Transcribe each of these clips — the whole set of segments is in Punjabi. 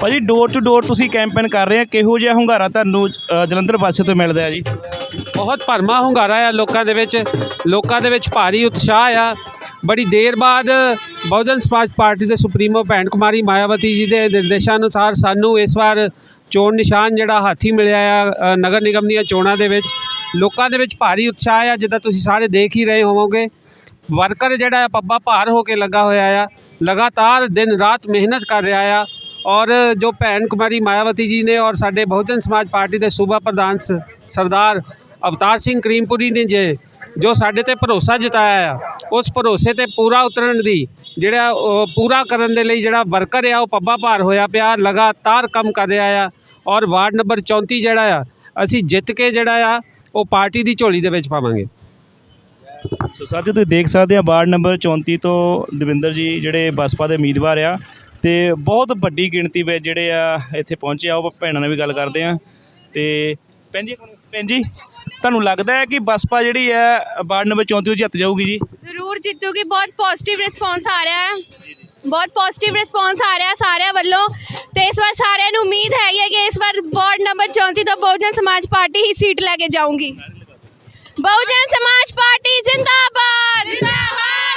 ਭਾਜੀ ਡੋਰ ਟੂ ਡੋਰ ਤੁਸੀਂ ਕੈਂਪੇਨ ਕਰ ਰਹੇ ਆ ਕਿਹੋ ਜਿਹਾ ਹੁੰਗਾਰਾ ਤੁਹਾਨੂੰ ਅ, ਜਲੰਧਰ ਪਾਸੇ ਤੋਂ ਮਿਲਦਾ ਹੈ ਜੀ? ਬਹੁਤ ਭਰਮਾ ਹੁੰਗਾਰਾ ਆ ਲੋਕਾਂ ਦੇ ਵਿੱਚ ਲੋਕਾਂ ਦੇ ਵਿੱਚ ਭਾਰੀ ਉਤਸ਼ਾਹ ਆ। ਬੜੀ ਦੇਰ ਬਾਅਦ ਬਹੁਜਨ ਸਮਾਜ ਪਾਰਟੀ ਦੇ ਸੁਪਰੀਮੋ ਭੈਣ ਕੁਮਾਰੀ ਮਾਇਆਵਤੀ ਜੀ ਦੇ ਨਿਰਦੇਸ਼ਾਂ ਅਨੁਸਾਰ ਸਾਨੂੰ ਇਸ ਵਾਰ ਚੋਣ ਨਿਸ਼ਾਨ ਜਿਹੜਾ ਹਾਥੀ ਮਿਲਿਆ ਆ ਅ, ਨਗਰ ਨਿਗਮ ਦੀਆਂ ਚੋਣਾਂ ਦੇ ਵਿੱਚ। ਲੋਕਾਂ ਦੇ ਵਿੱਚ ਭਾਰੀ ਉਤਸ਼ਾਹ ਆ ਜਿੱਦਾਂ ਤੁਸੀਂ ਸਾਰੇ ਦੇਖ ਹੀ ਰਹੇ ਹੋਵੋਗੇ। ਵਰਕਰ ਜਿਹੜਾ ਆ ਪੱਬਾ ਭਾਰ ਹੋ ਕੇ ਲੱਗਾ ਹੋਇਆ ਆ। ਲਗਾਤਾਰ ਦਿਨ ਰਾਤ ਮਿਹਨਤ ਕਰ ਰਿਹਾ ਆ। ਔਰ ਜੋ ਭੈਣ ਕੁਮਾਰੀ ਮਾਇਆਵਤੀ ਜੀ ਨੇ ਔਰ ਸਾਡੇ ਬਹੁਜਨ ਸਮਾਜ ਪਾਰਟੀ ਦੇ ਸੂਬਾ ਪ੍ਰਧਾਨ ਸ- ਸਰਦਾਰ ਅਵਤਾਰ ਸਿੰਘ ਕਰੀਮਪੁਰੀ ਨੇ ਜੇ, ਜੋ ਸਾਡੇ ਤੇ ਭਰੋਸਾ ਜਤਾਇਆ ਆ, ਉਸ ਭਰੋਸੇ ਤੇ ਪੂਰਾ ਉਤਰਨ ਦੀ, ਜਿਹੜਾ ਉਹ ਪੂਰਾ ਕਰਨ ਦੇ ਲਈ ਜਿਹੜਾ ਵਰਕਰ ਆ, ਉਹ ਪੱਬਾ ਭਾਰ ਹੋਇਆ ਪਿਆ, ਲਗਾਤਾਰ ਕੰਮ ਕਰ ਰਿਹਾ ਆ, ਔਰ ਵਾਰਡ ਨੰਬਰ 34 ਜਿਹੜਾ ਆ, ਅਸੀਂ ਜਿੱਤ ਕੇ ਜਿਹੜਾ ਆ, ਉਹ ਪਾਰਟੀ ਦੀ ਝੋਲੀ ਦੇ ਵਿੱਚ ਪਾਵਾਂਗੇ। ਸੋ ਸਾਥੀਓ ਤੁਸੀਂ ਦੇਖ ਸਕਦੇ ਆ, ਵਾਰਡ ਨੰਬਰ 34 ਤੋਂ ਦਵਿੰਦਰ ਜੀ, ਜਿਹੜੇ ਬਸਪਾ ਦੇ ਉਮੀਦਵਾਰ ਆ ਤੇ ਬਹੁਤ ਵੱਡੀ ਗਿਣਤੀ ਵਿੱਚ ਜਿਹੜੇ ਆ ਇੱਥੇ ਪਹੁੰਚੇ ਆ, ਉਹ ਭੈਣਾਂ ਨਾਲ ਵੀ ਗੱਲ ਕਰਦੇ ਆ। ਤੇ ਭੈਣ ਜੀ ਭੈਣ ਜੀ, ਤੁਹਾਨੂੰ ਲੱਗਦਾ ਹੈ ਕਿ ਬਸਪਾ ਜਿਹੜੀ ਹੈ, ਵਾਰਡ ਨੰਬਰ 34 ਵਿੱਚ ਜਿੱਤ ਜਾਊਗੀ ਜੀ? ਜ਼ਰੂਰ ਜਿੱਤੂਗੀ, ਬਹੁਤ ਪੋਜ਼ਿਟਿਵ ਰਿਸਪੌਂਸ ਆ ਰਿਹਾ ਹੈ। ਬਹੁਤ ਪੋਜ਼ਿਟਿਵ ਰਿਸਪੌਂਸ ਆ ਰਿਹਾ ਸਾਰਿਆਂ ਵੱਲੋਂ। ਤੇ ਇਸ ਵਾਰ ਸਾਰਿਆਂ ਨੂੰ ਉਮੀਦ ਹੈਗੀ ਹੈ ਕਿ ਇਸ ਵਾਰ ਵਾਰਡ ਨੰਬਰ 34 ਤੋਂ ਬਹੁਜਨ ਸਮਾਜ ਪਾਰਟੀ ਹੀ ਸੀਟ ਲੈ ਕੇ ਜਾਊਂਗੀ। ਬਹੁਜਨ ਸਮਾਜ ਪਾਰਟੀ ਬਹੁਜਨ ਸਮਾਜ ਪਾਰਟੀ ਜ਼ਿੰਦਾਬਾਦ! ਜ਼ਿੰਦਾਬਾਦ!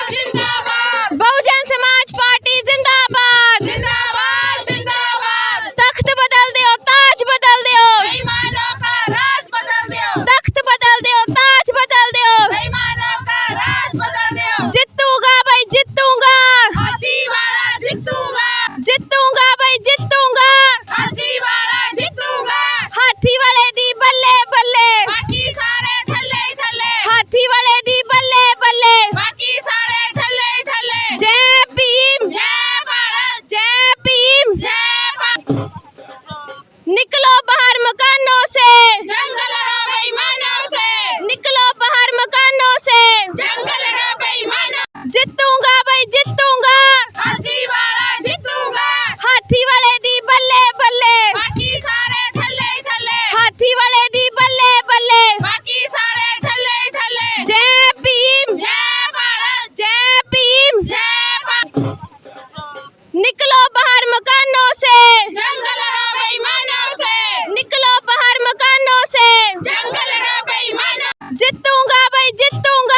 ਜਿੱਤੂਗਾ ਹਾਥੀ ਵਾਲਾ ਜਿੱਤੂਗਾ ਹਾਥੀ ਵਾਲੇ ਦੀ ਬੱਲੇ ਬੱਲੇ ਬਾਕੀ ਸਾਰੇ ਥੱਲੇ ਹੀ ਥੱਲੇ ਹਾਥੀ ਵਾਲੇ ਦੀ ਬੱਲੇ ਬੱਲੇ ਬਾਕੀ ਸਾਰੇ ਥੱਲੇ ਹੀ ਥੱਲੇ ਜੈ ਭੀਮ ਜੈ ਭਾਰਤ ਜੈ ਭੀਮ ਜੈ ਭਾਰਤ ਨਿਕਲੋ ਬਾਹਰ ਮਕਾਨੋਂ ਸੇ ਜੰਗਲ ਲੜਾ ਬੇਈਮਾਨੋਂ ਸੇ ਨਿਕਲੋ ਬਾਹਰ मकानों से जंगल लड़ा बेईमानों जितूँगा भाई जितूँगा